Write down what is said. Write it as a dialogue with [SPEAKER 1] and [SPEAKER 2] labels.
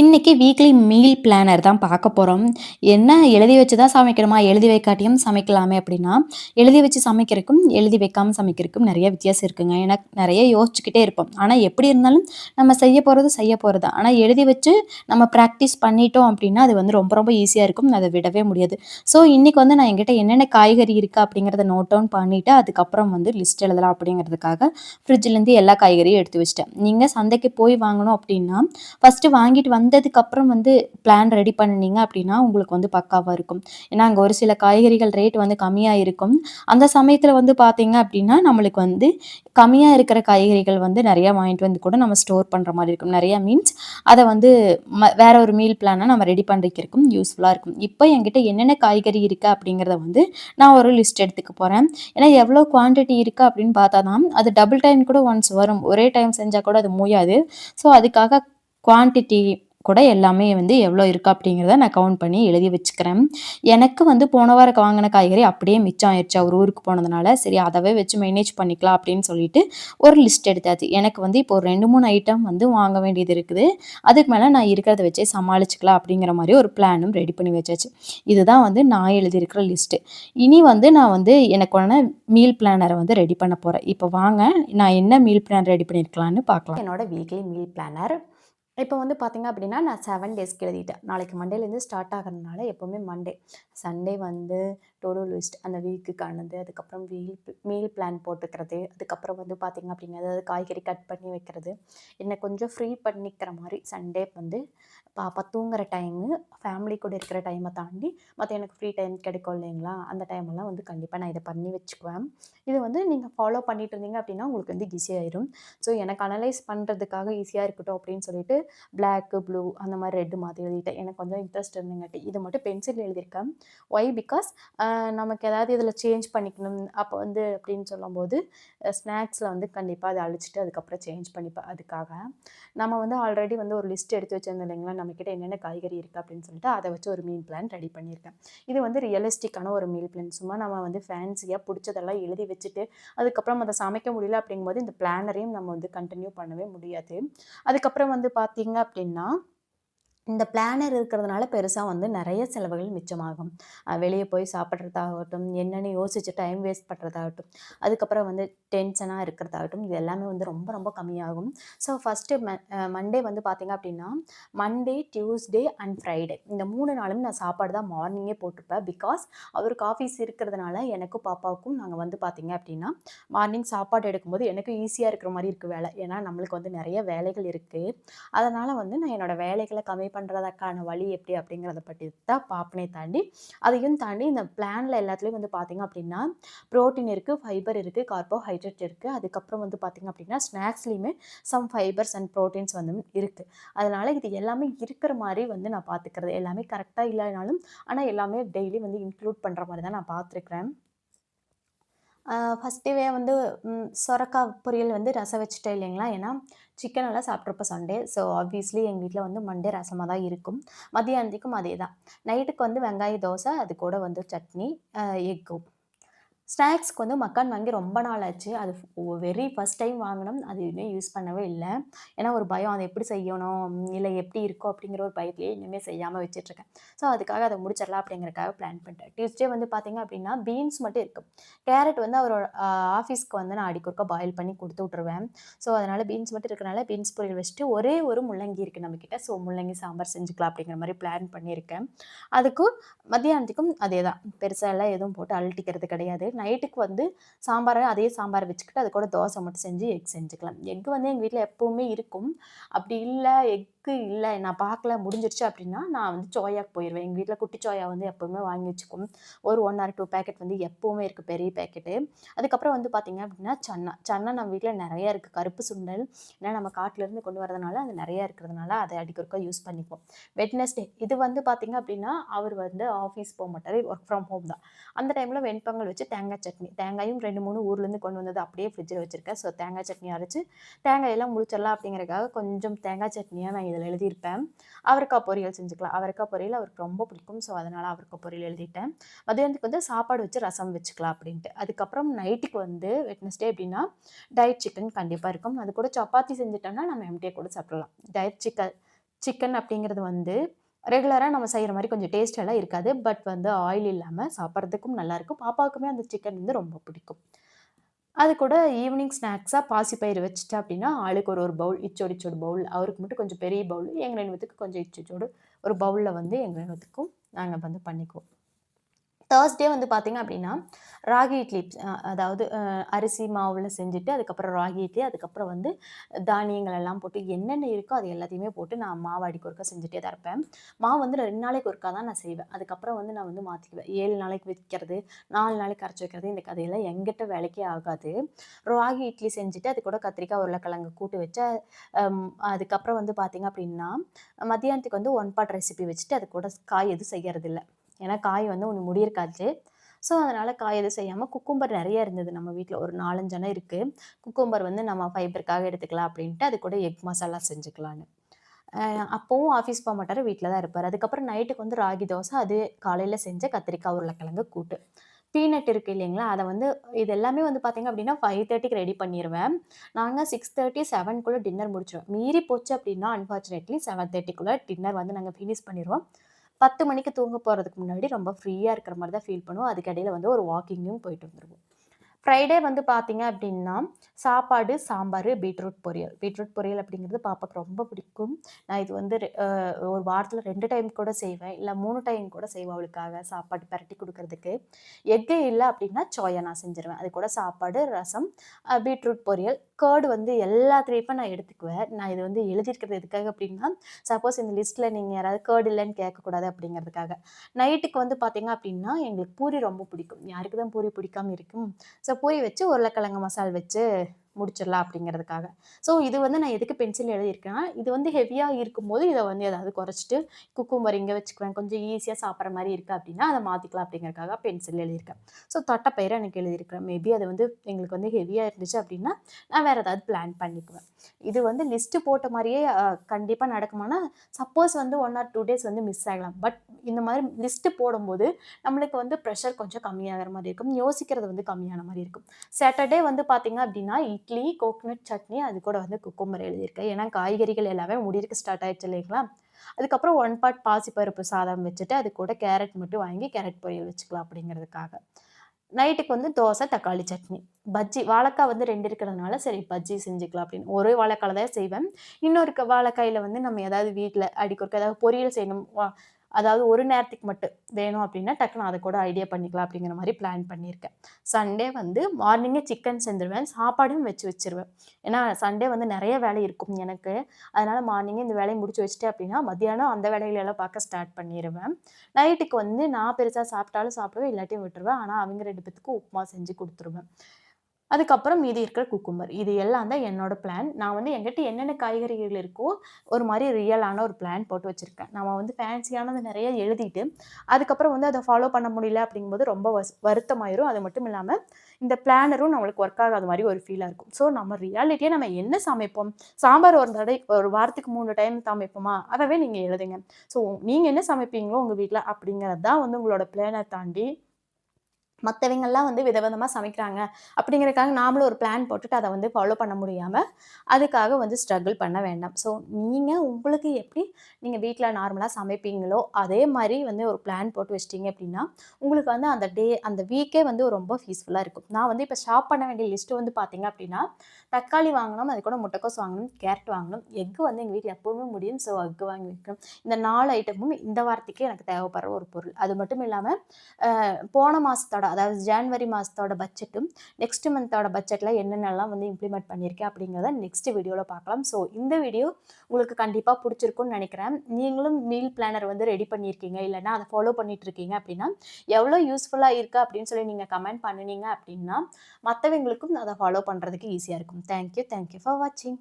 [SPEAKER 1] இன்னைக்கு weekly meal planar தான் பார்க்க போகிறோம் என்ன எழுதி வச்சு தான் சமைக்கணுமா? எழுதி வைக்காட்டியும் சமைக்கலாமே அப்படின்னா, எழுதி வச்சு சமைக்கிறதுக்கும், எழுதி வைக்காம சமைக்கிறதுக்கும் நிறைய வித்தியாசம் இருக்குங்க. ஏன்னா நிறைய யோசிச்சுக்கிட்டே இருப்போம். ஆனால் எப்படி இருந்தாலும் நம்ம செய்ய போகிறது செய்ய போகிறது தான். எழுதி வச்சு நம்ம ப்ராக்டிஸ் பண்ணிட்டோம் அப்படின்னா, அது வந்து ரொம்ப ரொம்ப ஈஸியாக இருக்கும். அதை விடவே முடியாது. ஸோ இன்றைக்கி வந்து நான் எங்கிட்ட என்னென்ன காய்கறி இருக்குது அப்படிங்கிறத நோட் டவுன் பண்ணிவிட்டு அதுக்கப்புறம் வந்து லிஸ்ட் எழுதலாம் அப்படிங்கிறதுக்காக ஃப்ரிட்ஜ்லேருந்து எல்லா காய்கறியும் எடுத்து வச்சுட்டேன். நீங்கள் சந்தைக்கு போய் வாங்கணும் அப்படின்னா, ஃபர்ஸ்ட்டு வாங்கிட்டு வந்ததுக்கப்புறம் வந்து பிளான் ரெடி பண்ணுனீங்க அப்படின்னா, உங்களுக்கு வந்து பக்காவாக இருக்கும். ஏன்னா, அங்கே ஒரு சில காய்கறிகள் ரேட் வந்து கம்மியாக இருக்கும். அந்த சமயத்தில் வந்து பார்த்தீங்க அப்படின்னா, நம்மளுக்கு வந்து கம்மியாக இருக்கிற காய்கறிகள் வந்து நிறையா வாங்கிட்டு வந்து கூட நம்ம ஸ்டோர் பண்ணுற மாதிரி இருக்கும். நிறையா மீன்ஸ் அதை வந்து ம வேற ஒரு மீல் பிளானை நம்ம ரெடி பண்ணிக்கிறதுக்கும் யூஸ்ஃபுல்லாக இருக்கும். இப்போ என்கிட்ட என்னென்ன காய்கறி இருக்குது அப்படிங்கிறத வந்து நான் ஒரு லிஸ்ட் எடுத்துக்க போகிறேன் ஏன்னா, எவ்வளோ குவான்டிட்டி இருக்குது அப்படின்னு பார்த்தா தான், அது டபுள் டைம் கூட ஒன்ஸ் வரும். ஒரே டைம் செஞ்சால் கூட அது முடியாது. ஸோ, அதுக்காக குவான்டிட்டி கூட எல்லாமே வந்து எவ்வளோ இருக்கா அப்படிங்கிறத நான் கவுண்ட் பண்ணி எழுதி வச்சுக்கிறேன். எனக்கு வந்து போன வாரம் வாங்கின காய்கறி அப்படியே மிச்சம் ஆயிடுச்சு அவர் ஊருக்கு போனதுனால. சரி அதவே வச்சு மேனேஜ் பண்ணிக்கலாம் அப்படின்னு சொல்லிட்டு ஒரு லிஸ்ட் எடுத்தாச்சு. எனக்கு வந்து இப்போ ஒரு 2, 3 ஐட்டம் வந்து வாங்க வேண்டியது இருக்குது. அதுக்கு மேலே நான் இருக்கிறத வச்சே சமாளிச்சுக்கலாம் அப்படிங்கிற மாதிரி ஒரு பிளானும் ரெடி பண்ணி வச்சாச்சு. இதுதான் வந்து நான் எழுதியிருக்கிற லிஸ்ட்டு. இனி வந்து நான் வந்து எனக்கான மீல் பிளானரை வந்து ரெடி பண்ண போகிறேன் இப்போ வாங்க நான் என்ன மீல் பிளான் ரெடி பண்ணியிருக்கலான்னு பார்க்கலாம். என்னோட வீக்லி மீல் பிளானர். இப்போ வந்து பார்த்திங்க அப்படின்னா, நான் செவன் டேஸ்க்கு எழுதிட்டேன். நாளைக்கு மண்டேலேருந்து ஸ்டார்ட் ஆகுறதுனால எப்போவுமே மண்டே, சண்டே வந்து டோடோ டூ லிஸ்ட் அந்த வீக்குக்கானது, அதுக்கப்புறம் வீல் மீல் பிளான் போட்டுக்கிறது, அதுக்கப்புறம் வந்து பார்த்திங்க அப்படின்னா, அதாவது காய்கறி கட் பண்ணி வைக்கிறது, என்னை கொஞ்சம் ஃப்ரீ பண்ணிக்கிற மாதிரி சண்டே வந்து பாப்பா தூங்குற டைமு, ஃபேமிலி கூட இருக்கிற டைமை தாண்டி மற்ற எனக்கு ஃப்ரீ டைம் கிடைக்கும் இல்லைங்களா? அந்த டைமெல்லாம் வந்து கண்டிப்பாக நான் இதை பண்ணி வச்சுக்குவேன். இது வந்து நீங்கள் ஃபாலோ பண்ணிட்டு இருந்தீங்க அப்படின்னா, உங்களுக்கு வந்து ஈஸி ஸோ எனக்கு அனலைஸ் பண்ணுறதுக்காக ஈஸியாக இருக்கட்டும் அப்படின்னு சொல்லிட்டு பிளாக்கு, ப்ளூ அந்த மாதிரி ரெட் மாதிரி எழுதிட்டேன். எனக்கு கொஞ்சம் இன்ட்ரெஸ்ட் இருந்தங்காட்டி. இது மட்டும் பென்சில் எழுதியிருக்கேன். ஒய் பிகாஸ் நமக்கு ஏதாவது இதில் சேஞ்ச் பண்ணிக்கணும் அப்போ வந்து அப்படின்னு சொல்லும்போது, ஸ்நாக்ஸில் வந்து கண்டிப்பாக அதை அழிச்சிட்டு அதுக்கப்புறம் சேஞ்ச் பண்ணிப்பேன் அதுக்காக. நம்ம வந்து ஆல்ரெடி வந்து ஒரு லிஸ்ட் எடுத்து வச்சிருந்தோம் இல்லைங்களா? நம்மக்கிட்ட என்னென்ன காய்கறி இருக்குது அப்படின்னு சொல்லிட்டு, அதை வச்சு ஒரு மீல் பிளான் ரெடி பண்ணியிருக்கேன். இது வந்து ரியலிஸ்டிக்கான ஒரு மீல் பிளான். சும்மா நம்ம வந்து ஃபேன்சியாக பிடிச்சதெல்லாம் எழுதி வச்சுட்டு, அதுக்கப்புறம் அதை சமைக்க முடியல அப்படிங்கும்போது, இந்த பிளானரையும் நம்ம வந்து கண்டினியூ பண்ணவே முடியாது. அதுக்கப்புறம் வந்து பார்த்தீங்க அப்படின்னா, இந்த பிளானர் இருக்கிறதுனால பெருசாக வந்து நிறைய செலவுகள் மிச்சமாகும். வெளியே போய் சாப்பிட்றதாகட்டும் என்னென்னு யோசிச்சு டைம் வேஸ்ட் பண்ணுறதாகட்டும் அதுக்கப்புறம் வந்து டென்ஷனாக இருக்கிறதாகட்டும், இது எல்லாமே வந்து ரொம்ப ரொம்ப கம்மியாகும். ஸோ ஃபர்ஸ்ட்டு ம மண்டே வந்து பார்த்தீங்க அப்படின்னா, மண்டே, டியூஸ்டே அண்ட் ஃப்ரைடே இந்த மூணு நாளுமே நான் சாப்பாடு தான் மார்னிங்கே போட்டிருப்பேன் பிகாஸ் அவருக்கு ஆஃபீஸ் இருக்கிறதுனால, எனக்கும் பாப்பாவுக்கும் நாங்கள் வந்து பார்த்தீங்க அப்படின்னா, மார்னிங் சாப்பாடு எடுக்கும்போது எனக்கு ஈஸியாக இருக்கிற மாதிரி இருக்குது வேலை ஏன்னா நம்மளுக்கு வந்து நிறைய வேலைகள் இருக்குது அதனால் வந்து நான் என்னோட வேலைகளை கம்மி பண்ணுறதுக்கான வழி எப்படி அப்படிங்கிறத பற்றி தான் பார்ப்பனே தாண்டி, அதையும் தாண்டி இந்த பிளானில் எல்லாத்துலேயும் வந்து பார்த்தீங்க அப்படின்னா, புரோட்டீன் இருக்குது ஃபைபர் இருக்குது கார்போஹைட்ரேட் இருக்குது அதுக்கப்புறம் வந்து பார்த்தீங்க அப்படின்னா, ஸ்நாக்ஸ்லேயுமே சம் ஃபைபர்ஸ் அண்ட் ப்ரோட்டீன்ஸ் வந்து இருக்குது அதனால் இது எல்லாமே இருக்கிற மாதிரி வந்து நான் பார்த்துக்கிறது. எல்லாமே கரெக்டாக இல்லைனாலும் ஆனால் எல்லாமே டெய்லி வந்து இன்க்ளூட் பண்ணுற மாதிரி தான் நான் பார்த்துருக்குறேன் ஃபஸ்ட்டுவே வந்து சொரக்காய் பொரியல் வந்து ரசம் வச்சுட்டேன் இல்லைங்களா? ஏன்னா, சிக்கன் எல்லாம் சாப்பிட்ருப்போம் சண்டே. ஸோ ஆப்வியஸ்லி எங்கள் வீட்டில் வந்து மண்டே ரசமாக தான் இருக்கும். மதியானத்துக்கும் அதே தான். நைட்டுக்கு வந்து வெங்காய தோசை, அது கூட வந்து சட்னி, எக்கும். ஸ்நாக்ஸ்க்கு வந்து மக்கான் வாங்கி ரொம்ப நாள் ஆச்சு. அது வெரி ஃபஸ்ட் டைம் வாங்கினோம் அது இன்னும் யூஸ் பண்ணவே இல்லை ஏன்னா ஒரு பயம் அதை எப்படி செய்யணும்? இல்லை எப்படி இருக்கும்? அப்படிங்கிற ஒரு பயத்திலேயே இன்னுமே செய்யாமல் வச்சுட்ருக்கேன் ஸோ அதுக்காக அதை முடிச்சிடலாம் அப்படிங்கிறதுக்காக பிளான் பண்ணிட்டேன். டியூஸ்டே வந்து பார்த்தீங்க அப்படின்னா, பீன்ஸ் மட்டும் இருக்கும் கேரட் வந்து அவரோட ஆஃபீஸ்க்கு வந்து நான் அடிக்கு பாயில் பண்ணி கொடுத்து விட்ருவேன் ஸோ அதனால் பீன்ஸ் மட்டும் இருக்கிறனால பீன்ஸ் பொரியல் வச்சுட்டு, ஒரே ஒரு முள்ளங்கி இருக்குது நம்மக்கிட்ட ஸோ முள்ளங்கி சாம்பார் செஞ்சுக்கலாம் அப்படிங்கிற மாதிரி பிளான் பண்ணியிருக்கேன். அதுக்கும் மதியானத்துக்கும் அதே தான். பெருசாக எல்லாம் எதுவும் போட்டு அழட்டிக்கிறது கிடையாது. நைட்டுக்கு வந்து சாம்பாரை அதே சாம்பார் வச்சுக்கிட்டு, அது கூட தோசை மட்டும் செஞ்சு எக் செஞ்சுக்கலாம். எக் வந்து எங்கள் வீட்டில் எப்போவுமே இருக்கும். அப்படி இல்லை எக்கு இல்லை நான் பார்க்கல முடிஞ்சிருச்சு அப்படின்னா, நான் வந்து சோயாக்கு போயிடுவேன் எங்கள் வீட்டில் குட்டி சோயா வந்து எப்போவுமே வாங்கி வச்சுக்குவோம். ஒரு ஒன் ஆர் டூ பேக்கெட் வந்து எப்போவுமே இருக்குது பெரிய பேக்கெட்டு. அதுக்கப்புறம் வந்து பார்த்தீங்க அப்படின்னா, சன்னா. சன்னா நம்ம வீட்டில் நிறையா இருக்குது கருப்பு சுண்டல். ஏன்னா நம்ம காட்டிலேருந்து கொண்டு வரதுனால, அது நிறையா இருக்கிறதுனால, அதை அடிக்கு யூஸ் பண்ணிப்போம். வெட்னஸ்டே இது வந்து பார்த்திங்க அப்படின்னா, அவர் வந்து ஆஃபீஸ் போக மாட்டார் ஒர்க் ஃப்ரம் ஹோம் தான். அந்த டைமில் வெண்பொங்கல் வச்சு தேங்காய் தேங்காய் சட்னி. தேங்காயும் 2, 3 ஊர்லேருந்து கொண்டு வந்தது அப்படியே ஃப்ரிட்ஜில் வச்சுருக்கேன் ஸோ தேங்காய் சட்னி அரைச்சி தேங்காயெல்லாம் முழிச்சிடலாம் அப்படிங்கிறதுக்காக கொஞ்சம் தேங்காய் சட்னியாக நான் இதில் எழுதியிருப்பேன். அவரைக்காய் பொரியல் செஞ்சுக்கலாம். அவரைக்காய் பொரியல் அவருக்கு ரொம்ப பிடிக்கும். ஸோ அதனால் அவரைக்காய் பொரியல் எழுதிட்டேன். மதியானத்துக்கு வந்து சாப்பாடு வச்சு ரசம் வச்சுக்கலாம் அப்படின்ட்டு. அதுக்கப்புறம் நைட்டுக்கு வந்து வெட்னஸ்டே எப்படின்னா, டயட் சிக்கன் கண்டிப்பாக இருக்கும். அது கூட சப்பாத்தி செஞ்சுட்டோம்னா, நம்ம எம்டியை கூட சாப்பிடலாம். டயட் சிக்கன் சிக்கன் அப்படிங்கிறது வந்து ரெகுலராக நம்ம செய்கிற மாதிரி கொஞ்சம் டேஸ்ட் எல்லாம் இருக்காது. பட் வந்து ஆயில் இல்லாமல் சாப்பிட்றதுக்கும் நல்லாயிருக்கும். பாப்பாவுக்குமே அந்த சிக்கன் வந்து ரொம்ப பிடிக்கும். அது கூட ஈவினிங் ஸ்நாக்ஸாக பாசிப்பயிறு வச்சுட்டா அப்படின்னா, ஆளுக்கு ஒரு ஒரு பவுல் இச்சோடு இச்சோடு பவுல். அவருக்கு மட்டும் கொஞ்சம் பெரிய பவுல். எங்கள் நினைவத்துக்கு கொஞ்சம் இச்சோடு ஒரு பவுலில் வந்து எங்கள் நினைவத்துக்கும் நாங்கள் வந்து பண்ணிக்குவோம். தேர்ஸ்டே வந்து பார்த்தீங்க அப்படின்னா, ராகி இட்லி அதாவது அரிசி மாவில் செஞ்சுட்டு, அதுக்கப்புறம் ராகி இட்லி, அதுக்கப்புறம் வந்து தானியங்கள் எல்லாம் போட்டு என்னென்ன இருக்கோ அது எல்லாத்தையுமே போட்டு நான் மாவு அடிக்கு ஒருக்கா செஞ்சுட்டே தான் இருப்பேன். மாவு வந்து ரெண்டு நாளைக்கு ஒருக்கா தான் நான் செய்வேன். அதுக்கப்புறம் வந்து நான் வந்து மாற்றிக்குவேன் ஏழு நாளைக்கு வைக்கிறது, நாலு நாளைக்கு கரைச்சி வைக்கிறது இந்த கதையெல்லாம் எங்கிட்ட வேலைக்கே ஆகாது. ராகி இட்லி செஞ்சுட்டு, அது கூட கத்திரிக்காய், உருளைக்கிழங்கு கூட்டு வச்சு, அதுக்கப்புறம் வந்து பார்த்தீங்க அப்படின்னா, மத்தியானத்துக்கு வந்து ஒன் பாட் ரெசிபி வச்சுட்டு, அது கூட காய் எதுவும் செய்யறதில்லை ஏன்னா காய் வந்து ஒன்று முடியிருக்காது. ஸோ, அதனால் காய் எதுவும் செய்யாமல் குக்கும்பர் நிறைய இருந்தது நம்ம வீட்டில் ஒரு 4, 5 அண இருக்கு. குக்கும்பர் வந்து நம்ம ஃபைபருக்காக எடுத்துக்கலாம் அப்படின்ட்டு, அது கூட எக் மசாலா செஞ்சுக்கலான்னு. அப்போவும் ஆஃபீஸ் போக மாட்டார் வீட்டில் தான் இருப்பார் அதுக்கப்புறம் நைட்டுக்கு வந்து ராகி தோசை, அது காலையில் செஞ்ச கத்திரிக்காய், உருளைக்கிழங்கு கூட்டு. பீனட் இருக்கு இல்லைங்களா? அதை வந்து இது எல்லாமே வந்து பார்த்தீங்க அப்படின்னா, 5:30க்கு ரெடி பண்ணிடுவேன் நாங்கள் சிக்ஸ் தேர்ட்டி செவன்குள்ளே டின்னர் முடிச்சிடுவோம் மீறி போச்சு அப்படின்னா, அன்பார்ச்சுனேட்லி 7:30க்குள்ள டின்னர் வந்து நாங்கள் ஃபினிஷ் பண்ணிடுவோம் 10 மணிக்கு தூங்க போகிறதுக்கு முன்னாடி ரொம்ப ஃப்ரீயாக இருக்கிற மாதிரி தான் ஃபீல் பண்ணுவோம். அதுக்கு இடையில வந்து ஒரு வாக்கிங்கும் போயிட்டு வந்துருவோம். ஃப்ரைடே வந்து பார்த்தீங்க அப்படின்னா, சாப்பாடு, சாம்பார் பீட்ரூட் பொரியல். பீட்ரூட் பொரியல் அப்படிங்கிறது பாப்பாக்கு ரொம்ப பிடிக்கும். நான் இது வந்து ஒரு வாரத்தில் ரெண்டு டைம் கூட செய்வேன். இல்லை மூணு டைம் கூட செய்வேன் அவளுக்காக சாப்பாடு பரட்டி கொடுக்கறதுக்கு எஃகு இல்லை அப்படின்னா, சோயா நான் செஞ்சுருவேன். அது கூட சாப்பாடு, ரசம், பீட்ரூட் பொரியல், கேர்டு வந்து எல்லாத்துலயுமே நான் எடுத்துக்குவேன். நான் இது வந்து எழுதியிருக்கிறது எதுக்காக அப்படின்னா, சப்போஸ் இந்த லிஸ்ட்டில் நீங்கள் யாராவது கேர்டு இல்லைன்னு கேட்கக்கூடாது அப்படிங்கிறதுக்காக. நைட்டுக்கு வந்து பார்த்தீங்க அப்படின்னா, எங்களுக்கு பூரி ரொம்ப பிடிக்கும். யாருக்கு தான் பூரி பிடிக்காம இருக்கும்? ஸோ, பூரி வச்சு உருளைக்கிழங்கு மசால் வச்சு முடிச்சிடலாம் அப்படிங்கிறதுக்காக. ஸோ, இது வந்து நான் எதுக்கு பென்சில் எழுதியிருக்கேன்னா, இது வந்து ஹெவியாக இருக்கும்போது இதை வந்து ஏதாவது குறைச்சிட்டு, குக்கும்பர் இங்கே வச்சுக்குவேன். கொஞ்சம் ஈஸியாக சாப்பிட்ற மாதிரி இருக்குது அப்படின்னா, அதை மாற்றிக்கலாம் அப்படிங்கிறதுக்காக பென்சில் எழுதியிருக்கேன். ஸோ, தட்டப்பயிரை எனக்கு எழுதியிருக்கிறேன். மேபி அது வந்து எங்களுக்கு வந்து ஹெவியாக இருந்துச்சு அப்படின்னா, நான் வேறு ஏதாவது பிளான் பண்ணிக்குவேன். இது வந்து லிஸ்ட்டு போட்ட மாதிரியே கண்டிப்பாக நடக்குமானா, சப்போஸ் வந்து ஒன் ஆர் டூ டேஸ் வந்து மிஸ் ஆகலாம். பட் இந்த மாதிரி லிஸ்ட்டு போடும்போது, நம்மளுக்கு வந்து ப்ரெஷர் கொஞ்சம் கம்மியாகிற மாதிரி இருக்கும். யோசிக்கிறது வந்து கம்மியான மாதிரி இருக்கும். சாட்டர்டே வந்து பார்த்தீங்க அப்படின்னா, இட்லி, கோகனட் சட்னி, அது கூட வந்து குக்கும்பர் எழுதியிருக்கேன். ஏன்னா காய்கறிகள் எல்லாமே முடியிருக்கு ஸ்டார்ட் ஆயிடுச்சு இல்லைங்களா? அதுக்கப்புறம் ஒன் பார்ட் பாசிப்பருப்பு சாதம் வச்சுட்டு, அது கூட கேரட் மட்டும் வாங்கி கேரட் பொரியல் வச்சுக்கலாம் அப்படிங்கிறதுக்காக. நைட்டுக்கு வந்து தோசை, தக்காளி சட்னி. பஜ்ஜி வாழைக்கா வந்து ரெண்டு இருக்கிறதுனால, சரி பஜ்ஜி செஞ்சுக்கலாம் அப்படின்னு. ஒரே வாழைக்காயில் தான் செய்வேன். இன்னொரு வாழைக்காயில் வாழைக்காயில வந்து நம்ம ஏதாவது வீட்டில் அடிக்கொருக்க ஏதாவது பொரியல் செய்யணும். அதாவது ஒரு நேரத்துக்கு மட்டும் வேணும் அப்படின்னா, டக்குனு அதை கூட ஐடியா பண்ணிக்கலாம் அப்படிங்கிற மாதிரி பிளான் பண்ணியிருக்கேன். சண்டே வந்து மார்னிங்கே சிக்கன் செஞ்சுருவேன். சாப்பாடும் வச்சு வச்சுருவேன். ஏன்னா சண்டே வந்து நிறைய வேலை இருக்கும் எனக்கு. அதனால மார்னிங்கே இந்த வேலையை முடிச்சு வச்சுட்டேன் அப்படின்னா, மத்தியானம் அந்த வேலைகளெல்லாம் பார்க்க ஸ்டார்ட் பண்ணிடுவேன் நைட்டுக்கு வந்து நான் பெருசாக சாப்பிட்டாலும் சாப்பிடுவேன், இல்லாட்டியும் விட்டுருவேன். ஆனால் அவங்க ரெண்டு பேத்துக்கு உப்புமா செஞ்சு கொடுத்துருவேன் அதுக்கப்புறம் மீதி இருக்கிற குக்கும்பர். இது எல்லாம் தான் என்னோட பிளான். நான் வந்து என்கிட்ட என்னென்ன காய்கறிகள் இருக்கோ, ஒரு மாதிரி ரியலான ஒரு பிளான் போட்டு வச்சுருக்கேன் நம்ம வந்து ஃபேன்சியானது நிறைய எழுதிட்டு, அதுக்கப்புறம் வந்து அதை ஃபாலோ பண்ண முடியல அப்படிங்கும்போது ரொம்ப வஸ் வருத்தமாயிரும். அது மட்டும் இல்லாமல் இந்த பிளானரும் நம்மளுக்கு ஒர்க் ஆகாத மாதிரி ஒரு ஃபீலாக இருக்கும். ஸோ, நம்ம ரியாலிட்டியாக நம்ம என்ன சமைப்போம்? சாம்பார் ஒரு தடவை ஒரு வாரத்துக்கு மூணு டைம் சமைப்போமா? அதவே நீங்கள் எழுதுங்க. ஸோ, நீங்கள் என்ன சமைப்பீங்களோ உங்கள் வீட்டில் அப்படிங்கிறது தான் வந்து உங்களோட பிளானை தாண்டி மற்றவங்கள்லாம் வந்து விதவிதமாக சமைக்கிறாங்க. அப்படிங்கிறக்காக நாமளும் ஒரு பிளான் போட்டுட்டு அதை வந்து ஃபாலோ பண்ண முடியாமல் அதுக்காக வந்து ஸ்ட்ரகிள் பண்ண வேண்டாம். ஸோ, நீங்கள் உங்களுக்கு எப்படி நீங்கள் வீட்டில் நார்மலாக சமைப்பீங்களோ, அதே மாதிரி வந்து ஒரு பிளான் போட்டு வச்சிட்டிங்க அப்படின்னா, உங்களுக்கு வந்து அந்த டே அந்த வீக்கே வந்து ரொம்ப ஃபீஸ்ஃபுல்லாக இருக்கும். நான் வந்து இப்போ ஷாப் பண்ண வேண்டிய லிஸ்ட்டு வந்து பார்த்தீங்க அப்படின்னா, தக்காளி வாங்கணும், அது கூட முட்டைக்கோஸ் வாங்கணும், கேரட் வாங்கணும், எக்கு வந்து எங்கள் வீட்டில் எப்போவுமே முடியும். ஸோ, எக்கு வாங்கி வைக்கணும். இந்த நாலு ஐட்டமும் இந்த வாரத்துக்கே எனக்கு தேவைப்படுற ஒரு பொருள். அது மட்டும் இல்லாமல் போன மாதத்தோட அதாவது ஜான்வரி மாதத்தோட பட்ஜெட்டும், நெக்ஸ்ட் மந்தோட பட்ஜெட்டில் என்னென்னலாம் வந்து இம்ப்ளிமெண்ட் பண்ணியிருக்கேன் அப்படிங்கிறத நெக்ஸ்ட் வீடியோவில் பார்க்கலாம். ஸோ, இந்த வீடியோ உங்களுக்கு கண்டிப்பாக பிடிச்சிருக்குன்னு நினைக்கிறேன் நீங்களும் மீல் பிளானர் வந்து ரெடி பண்ணியிருக்கீங்க, இல்லைனா அதை ஃபாலோ பண்ணிட்டு இருக்கீங்க அப்படின்னா, எவ்வளோ யூஸ்ஃபுல்லாக இருக்கு அப்படின்னு சொல்லி நீங்கள் கமெண்ட் பண்ணுனீங்க அப்படின்னா, மற்றவங்களுக்கும் அதை ஃபாலோ பண்ணுறதுக்கு ஈஸியாக இருக்கும். Thank you. Thank you for வாட்சிங்.